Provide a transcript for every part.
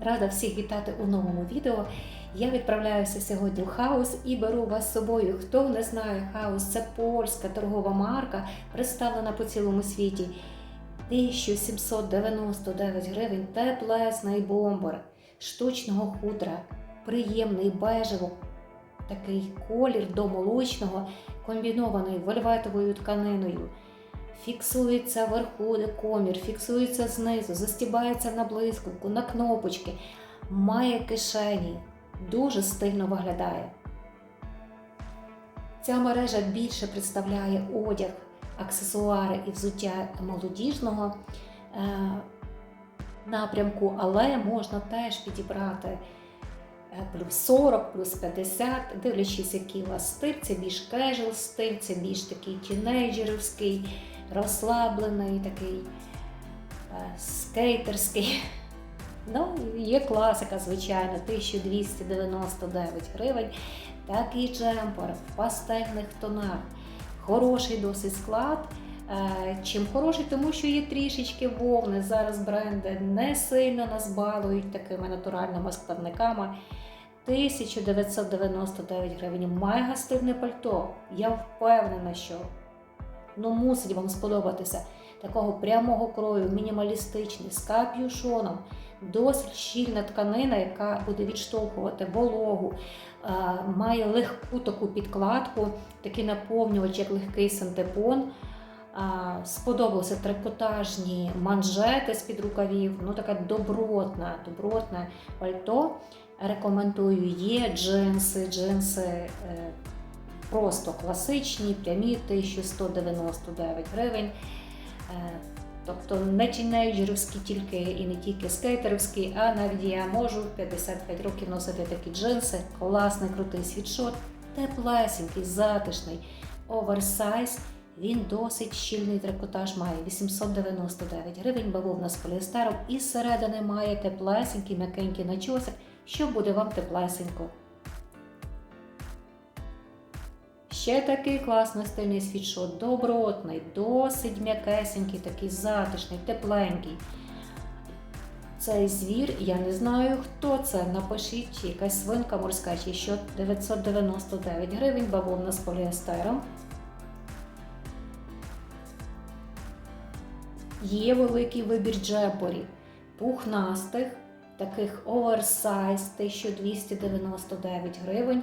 Рада всіх вітати у новому відео. Я відправляюся сьогодні в хаус і беру вас з собою. Хто не знає, хаус це польська торгова марка, представлена по цілому світі. 1799 гривень, теплесний бомбер, штучного хутра, приємний бежево, такий колір до молочного, комбінований вольветовою тканиною. Фіксується вверху комір, фіксується знизу, застібається на блискавку, на кнопочки, має кишені, дуже стильно виглядає. Ця мережа більше представляє одяг, аксесуари і взуття молодіжного е, напрямку, але можна теж підібрати е, плюс 40, плюс 50, дивлячись, який у вас стиль, це більш кежуал стиль, це більш такий тінейджерівський, розслаблений, такий е, скейтерський. Ну, є класика, звичайно, 1299 гривень. Такий джемпер в пастельних тонах. Хороший досить склад. Е, Чим хороший, тому що є трішечки вовни. Зараз бренди не сильно нас балують такими натуральними складниками. 1999 гривень. Мега стильне пальто. Я впевнена, що ну, мусить вам сподобатися. Такого прямого крою, мінімалістичний, з капюшоном, досить щільна тканина, яка буде відштовхувати вологу, е, має легку таку підкладку, такий наповнювач, як легкий синтепон. Сподобалися трикотажні манжети з-під рукавів, ну така добротна, добротне пальто. Рекомендую, є джинси, джинси е, просто класичні, прямі 1199 гривень. Е, Тобто не тінейджерівські тільки і не тільки скейтерівські, а навіть я можу в 55 років носити такі джинси, класний крутий світшот, теплесенький, затишний, оверсайз. Він досить щільний трикотаж має 899 гривень, бавовна з поліестером і зсередини має теплесенький, м'якенький начосик, що буде вам теплесенько. Ще такий класний стильний світшот, добротний, досить м'якесенький, такий затишний, тепленький. Цей звір, я не знаю, хто це. Напишіть, чи якась свинка морська, чи що 999 гривень, бавовна з поліестером. Є великий вибір джемперів, пухнастих, таких оверсайз 1299 гривень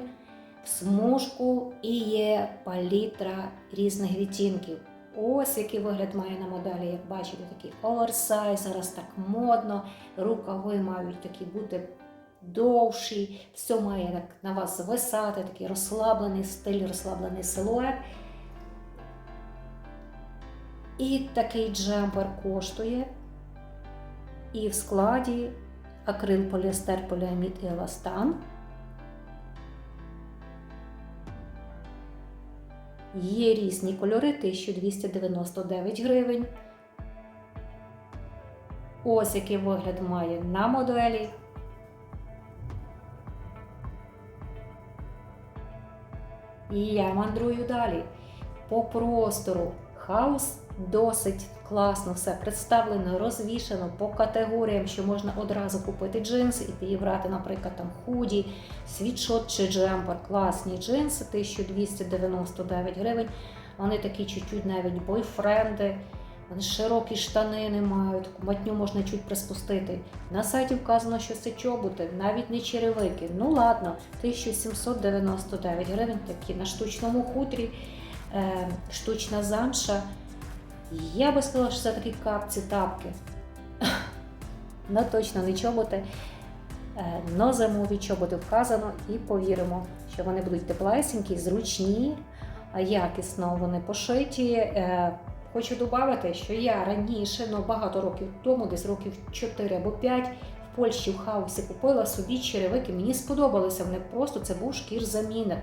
в смужку і є палітра різних відтінків. Ось який вигляд має на моделі, як бачите, такий оверсайз, зараз так модно, рукави мають такі бути довші, все має так на вас звисати, такий розслаблений стиль, розслаблений силует. І такий джемпер коштує. І в складі акрил, поліестер, поліамід і еластан. Є різні кольори 1299 гривень. Ось який вигляд має на моделі. І я мандрую далі. По простору хаус досить класно все представлено, розвішено по категоріям, що можна одразу купити джинси і підібрати, наприклад, там худі, світшот чи джемпер. Класні джинси, 1299 гривень. Вони такі чуть-чуть навіть бойфренди. Вони широкі штанини мають, матню можна чуть приспустити. На сайті вказано, що це чоботи, навіть не черевики. Ну ладно, 1799 гривень, такі на штучному хутрі, е, штучна замша. Я би сказала, що це такі капці тапки. Ну точно не чоботи. Е, Но зимові чоботи вказано і повіримо, що вони будуть теплесенькі, зручні, якісно вони пошиті. Е, Хочу додати, що я раніше, ну багато років тому, десь років 4 або 5, в Польщі в хаусі купила собі черевики. Мені сподобалися вони просто це був шкір-замінник.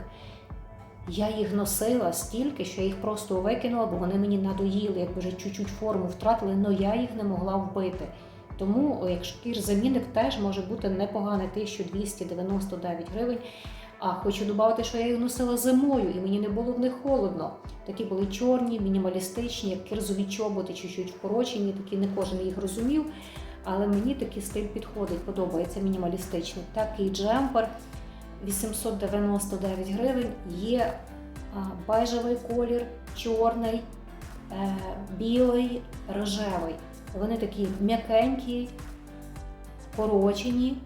Я їх носила стільки, що я їх просто викинула, бо вони мені надоїли, якби вже чуть-чуть форму втратили, але я їх не могла вбити. Тому як шкір-замінник теж може бути непоганий 1299 гривень. А хочу додати, що я їх носила зимою, і мені не було в них холодно. Такі були чорні, мінімалістичні, як кирзові чоботи, чуть-чуть вкорочені, такі не кожен їх розумів. але мені такий стиль підходить, подобається мінімалістичний. Такий джемпер 899 гривень. Є а, бежевий колір, чорний, е, білий, рожевий. Вони такі м'якенькі, вкорочені.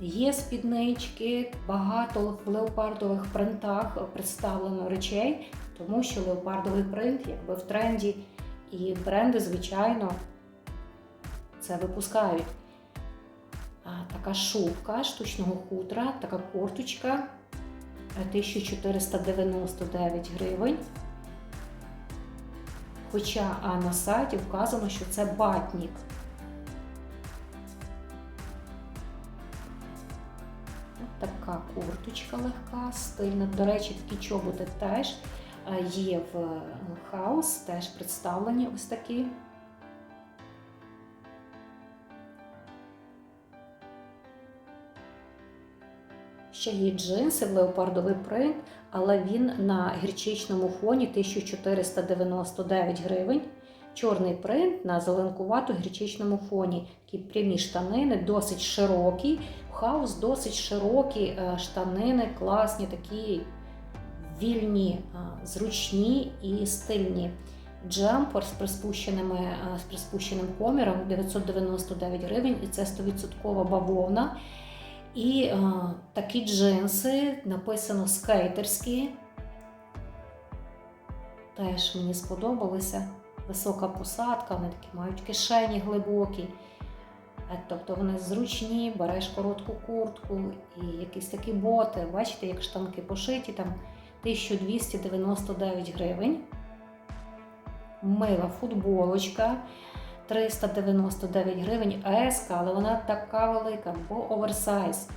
Є спіднички, багато в леопардових принтах представлено речей, тому що леопардовий принт якби в тренді, і бренди, звичайно, це випускають. Така шубка штучного хутра, така курточка е, 1499 гривень. Хоча на сайті вказано, що це батнік. Така курточка легка, стильна. До речі, такі чоботи теж е, є в е, хаус, теж представлені ось такі. Ще є джинси в леопардовий принт, але він на гірчичному фоні 1499 гривень. Чорний принт на зеленкувато гірчичному фоні. Такі прямі штанини, досить широкі. Хаус досить широкі е, штанини, класні, такі вільні, е, зручні і стильні. Джемпер з приспущеними, е, з приспущеним коміром 999 гривень, і це 100% бавовна. І е, такі джинси написано скейтерські. Теж мені сподобалися. Висока посадка, вони такі мають кишені глибокі. Е, Тобто вони зручні, береш коротку куртку і якісь такі боти. Бачите, як штанки пошиті, там 1299 гривень. Мила футболочка 399 гривень АСК, але вона така велика, бо оверсайз.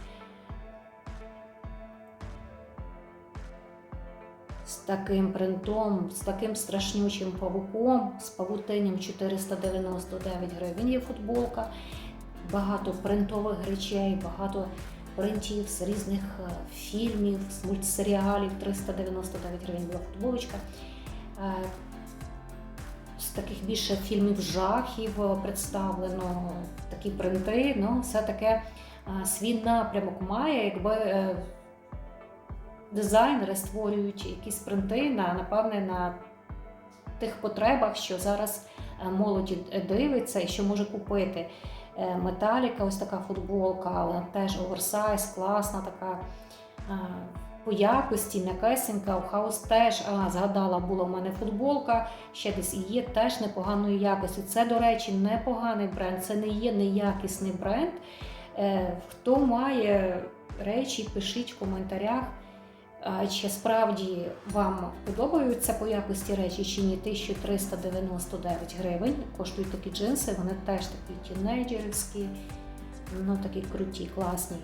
З таким принтом, з таким страшнючим павуком, з павутинням 499 гривень є футболка. Багато принтових речей, багато принтів з різних е, фільмів, з мультсеріалів. 399 гривень була футболочка. Таких більше фільмів жахів е, представлено такі принти. Ну, все таке свій напрямок має, якби е, дизайнери створюють якісь принти на, напевне, на тих потребах, що зараз е, молоді дивиться і що може купити. Металіка, ось така футболка, але теж оверсайз, класна така. По якості м'якесенька, у хаус теж а, згадала, була в мене футболка, ще десь і є теж непоганої якості. Це, до речі, непоганий бренд, це не є неякісний бренд. Е, Хто має речі, пишіть в коментарях, чи справді вам подобаються по якості речі, чи ні 1399 гривень. Коштують такі джинси, вони теж такі тінейджерівські, ну такі круті, класні.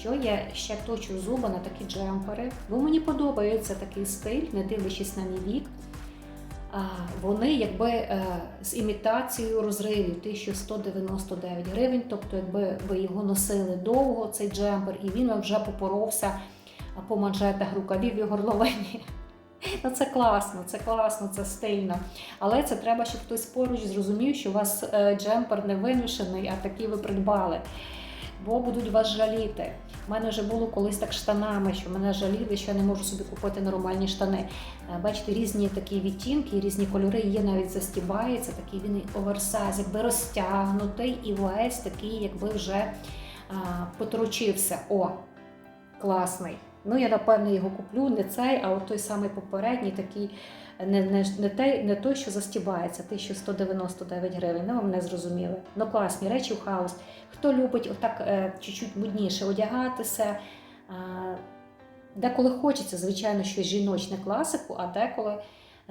Що я ще точу зуби на такі джемпери, бо мені подобається такий стиль, не дивлячись на мій вік. Вони якби е, з імітацією розривів 1199 гривень. Тобто, якби ви його носили довго, цей джемпер, і він вже попоровся по манжетах рукавів і горловині. Ну, це класно, це класно, це стильно. Але це треба, щоб хтось поруч зрозумів, що у вас е, джемпер не виношений, а такий ви придбали. Бо будуть вас жаліти. У мене вже було колись так штанами, що мене жаліли, що я не можу собі купити нормальні штани. Е, Бачите, різні такі відтінки, різні кольори, є навіть застібається, такий він оверсайз, якби розтягнутий і весь такий, якби вже а, потручився. О, класний. Ну, я напевно його куплю, не цей, а от той самий попередній, такий, не, не, не, той, не той, що застібається, 1199 гривень. Ну, ви мене зрозуміли. Ну, класні речі в хаус. Хто любить отак е, чуть-чуть модніше одягатися. Е, деколи хочеться, звичайно, щось жіночне класику, а деколи.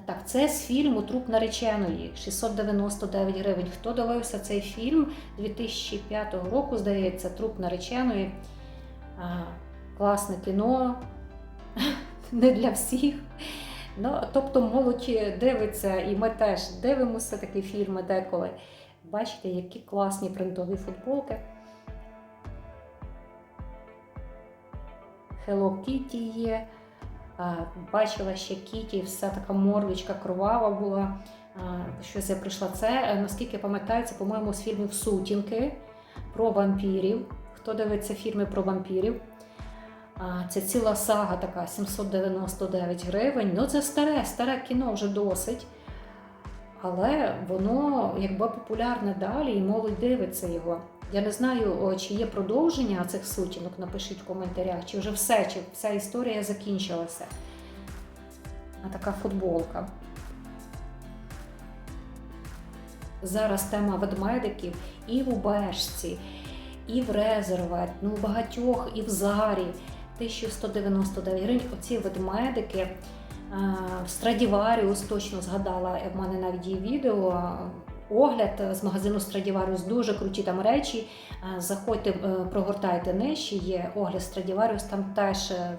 Так, це з фільму Труп нареченої 699 гривень. Хто дивився цей фільм 2005 року, здається, Труп нареченої. А, класне кіно, не для всіх. Ну, тобто молодь дивиться, і ми теж дивимося такі фільми деколи. Бачите, які класні принтові футболки. Hello Kitty є. Бачила ще Кіті, вся така мордочка кровава була. Щось я прийшла. Це, е, наскільки я пам'ятаю, це, по-моєму, з фільмів Сутінки. про вампірів. Хто дивиться фільми про вампірів? Це ціла сага така 799 гривень. Ну, це старе, старе кіно вже досить. Але воно якби популярне далі, і молодь дивиться його. Я не знаю, чи є продовження цих сутінок, напишіть в коментарях, чи вже все, чи вся історія закінчилася. А така футболка. Зараз тема ведмедиків і в Убежці, і в Резервет, ну у багатьох, і в Зарі. 1199 гривень. Оці ведмедики. В Страдіваріус точно згадала, в мене навіть є відео. Огляд з магазину Страдіваріус дуже круті там речі. Заходьте, е, прогортайте нижче, є огляд Страдіваріус, там теж е,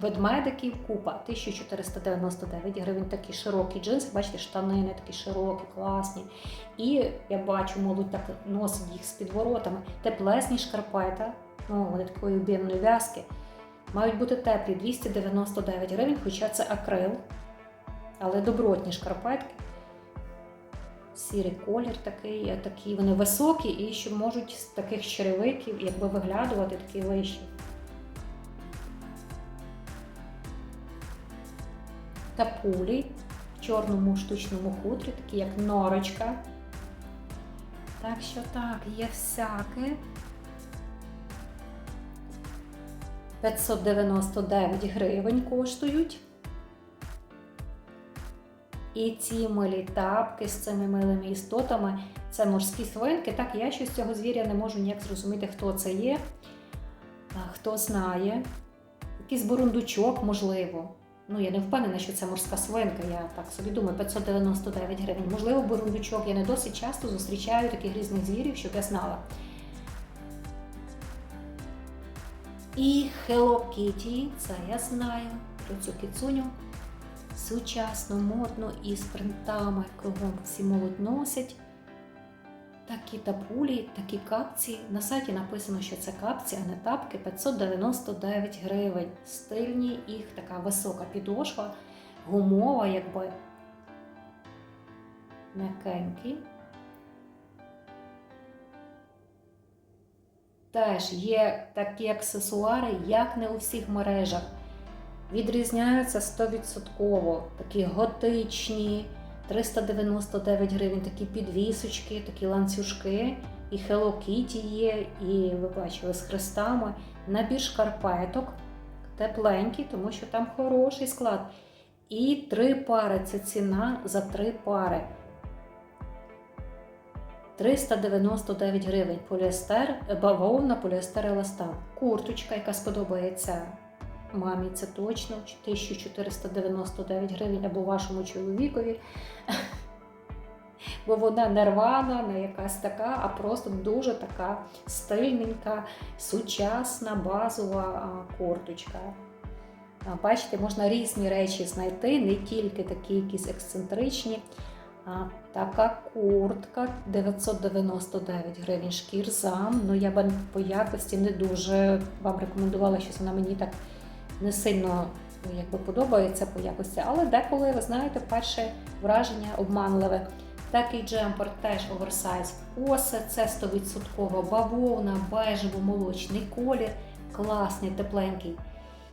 ведмедиків купа, 1499 гривень, такі широкі джинси, бачите, штанини такі широкі, класні. І я бачу, молодь так носить їх з підворотами. Теплесні шкарпета, ну, вони такої об'ємної в'язки. Мають бути теплі 299 гривень, хоча це акрил, але добротні шкарпетки. Сірий колір такий, такі вони високі і що можуть з таких черевиків якби виглядувати такі вищі. Тапулі в чорному штучному хутрі, такі як норочка. Так що так, є всяке. 599 гривень коштують. І ці милі тапки з цими милими істотами це морські свинки. Так, я щось цього звіря не можу ніяк зрозуміти, хто це є, хто знає. Якийсь бурундучок, можливо. Ну, я не впевнена, що це морська свинка, я так собі думаю, 599 гривень. Можливо, бурундучок. Я не досить часто зустрічаю таких різних звірів, щоб я знала. І Hello Kitty, це я знаю про цю кицуню. Сучасну, модну і з принтами кругом всі молодь носять. Такі тапулі, такі капці. На сайті написано, що це капці, а не тапки 599 гривень. Стильні, їх така висока підошва, гумова, якби м'якенькі. Теж є такі аксесуари, як не у всіх мережах. Відрізняються 100%. Такі готичні, 399 гривень, такі підвісочки, такі ланцюжки. І Hello Kitty є, і ви бачили з хрестами. Набір шкарпеток, тепленький, тому що там хороший склад. І три пари це ціна за три пари. 399 гривень поліестер, бавовна, поліестер еластан. Курточка, яка сподобається мамі, це точно 1499 гривень або вашому чоловікові. Бо вона не рвана, не якась така, а просто дуже така стильненька, сучасна, базова курточка. Бачите, можна різні речі знайти, не тільки такі якісь ексцентричні. Така куртка 999 гривень шкірзам. Ну я б по якості не дуже вам рекомендувала, що вона мені так не сильно якби, подобається по якості, але деколи, ви знаєте, перше враження обманливе. Такий джемпер теж оверсайз коси, це 100% бавовна, бежево-молочний колір, класний, тепленький.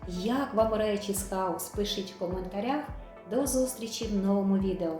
Як вам речі з хаус? Пишіть в коментарях. До зустрічі в новому відео.